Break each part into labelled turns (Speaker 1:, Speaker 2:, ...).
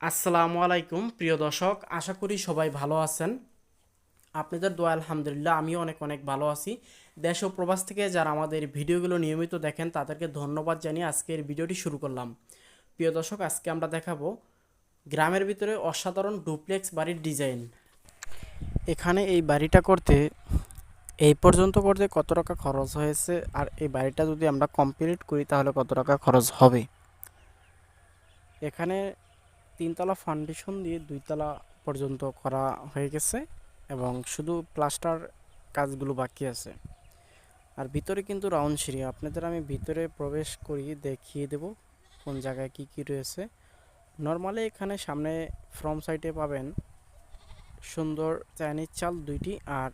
Speaker 1: আসসালামু আলাইকুম, প্রিয় দর্শক, আশা করি সবাই ভালো আছেন। আপনাদের দোয়া, আলহামদুলিল্লাহ, আমিও অনেক অনেক ভালো আছি। দেশ ও প্রবাস থেকে যারা আমাদের ভিডিওগুলো নিয়মিত দেখেন, তাদেরকে ধন্যবাদ জানিয়ে আজকের ভিডিওটি শুরু করলাম। প্রিয় দর্শক, আজকে আমরা দেখাবো গ্রামের ভিতরে অসাধারণ ডুপ্লেক্স বাড়ির ডিজাইন। এখানে এই বাড়িটা করতে, এই পর্যন্ত করতে কত টাকা খরচ হয়েছে? আর এই বাড়িটা যদি আমরা কমপ্লিট করি, তাহলে কত টাকা খরচ হবে? এখানে তিনতলা ফাউন্ডেশন দিয়ে দুইতলা পর্যন্ত করা হয়ে গেছে এবং শুধু প্লাস্টার কাজগুলো বাকি আছে। আর ভিতরে কিন্তু রাউন্ড সিঁড়ি, আপনাদের আমি ভিতরে প্রবেশ করি দেখিয়ে দেব কোন জায়গায় কি কি রয়েছে। নর্মালি এখানে সামনে ফ্রম সাইডে পাবেন সুন্দর চাইনিজ চাল দুইটি আর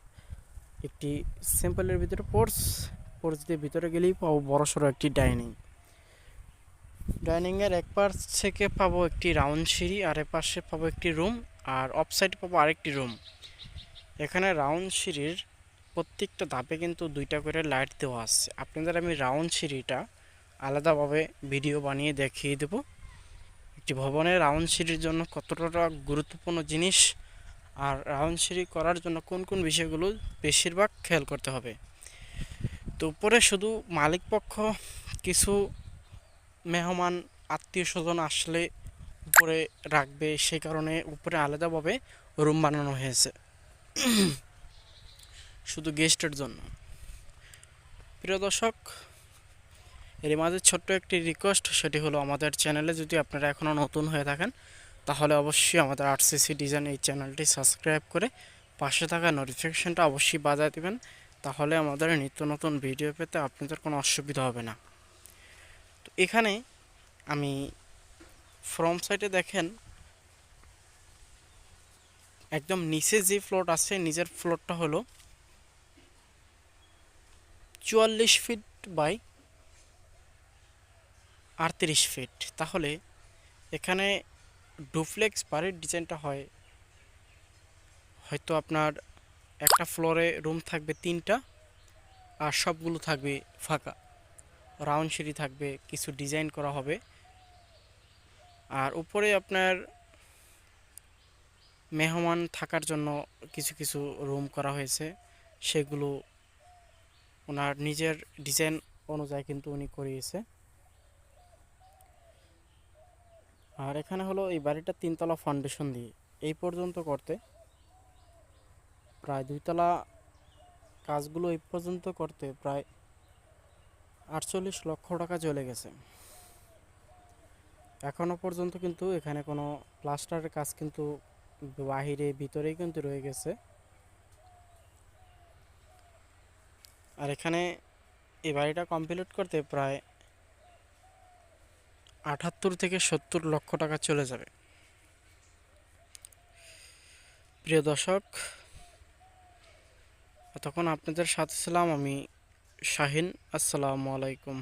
Speaker 1: একটি সিম্পলের ভিতরে পোর্স পোর্স দিয়ে ভিতরে গেলেই পাবো বড়সড় একটি ডাইনিং ডাইনিংয়ের এক পাশ থেকে পাবো একটি রাউন্ড সিঁড়ি, আর এ পাশে পাবো একটি রুম, আর অফ সাইডে পাবো আরেকটি রুম। এখানে রাউন্ড সিঁড়ির প্রত্যেকটা ধাপে কিন্তু দুইটা করে লাইট দেওয়া আছে। আপনাদের আমি রাউন্ড সিঁড়িটা আলাদাভাবে ভিডিও বানিয়ে দেখিয়ে দেব। একটি ভবনের রাউন্ড সিঁড়ির জন্য কতটা গুরুত্বপূর্ণ জিনিস, আর রাউন্ড সিঁড়ি করার জন্য কোন কোন বিষয়গুলো বেশিরভাগ খেয়াল করতে হবে। তো উপরে শুধু মালিক পক্ষ কিছু মেহমান আত্মীয় স্বজন আসলে উপরে রাখবে, সেই কারণে উপরে আলাদাভাবে রুম বানানো হয়েছে। শুধু গেস্টের জন্য। প্রিয় দর্শক এর মাঝে ছোট্ট একটি রিকোয়েস্ট সেটি হলো আমাদের চ্যানেলে যদি আপনারা এখনও নতুন হয়ে থাকেন, তাহলে অবশ্যই আমাদের আরসিসি ডিজাইন এই চ্যানেলটি সাবস্ক্রাইব করে পাশে থাকা নোটিফিকেশনটা অবশ্যই বাজায় দেবেন, তাহলে আমাদের নিত্য নতুন ভিডিও পেতে আপনাদের কোনো অসুবিধা হবে না। এখানে আমি ফ্রম সাইটে দেখেন, একদম নিচে যে ফ্লোর আছে, নিজের ফ্লোরটা হলো চুয়াল্লিশ ফিট বাই আটত্রিশ ফিট তাহলে এখানে ডুপ্লেক্স বাড়ির ডিজাইনটা হয়, হয়তো আপনার একটা ফ্লোরে রুম থাকবে তিনটা, আর সবগুলো থাকবে ফাঁকা। রাউন্ড সিঁড়ি থাকবে, কিছু ডিজাইন করা হবে। আর উপরে আপনার মেহমান থাকার জন্য কিছু কিছু রুম করা হয়েছে। সেগুলো ওনার নিজের ডিজাইন অনুযায়ী কিন্তু উনি করিয়েছে। আর এখানে হলো এই বাড়িটা তিনতলা ফাউন্ডেশন দিয়ে। এই পর্যন্ত করতে। প্রায় দুইতলা কাজগুলো এই পর্যন্ত করতে। প্রায় আটচল্লিশ লক্ষ টাকা চলে গেছে। এখনও পর্যন্ত কিন্তু এখানে কোনো প্লাস্টারের কাজ কিন্তু বাহিরে, ভিতরেই কিন্তু রয়ে গেছে। আর এখানে এই বাড়িটা কমপ্লিট করতে প্রায় আটাত্তর থেকে সত্তর লক্ষ টাকা চলে যাবে। প্রিয় দর্শক, এতক্ষণ আপনাদের সাথে ছিলাম আমি শাহিন আসসালামু আলাইকুম।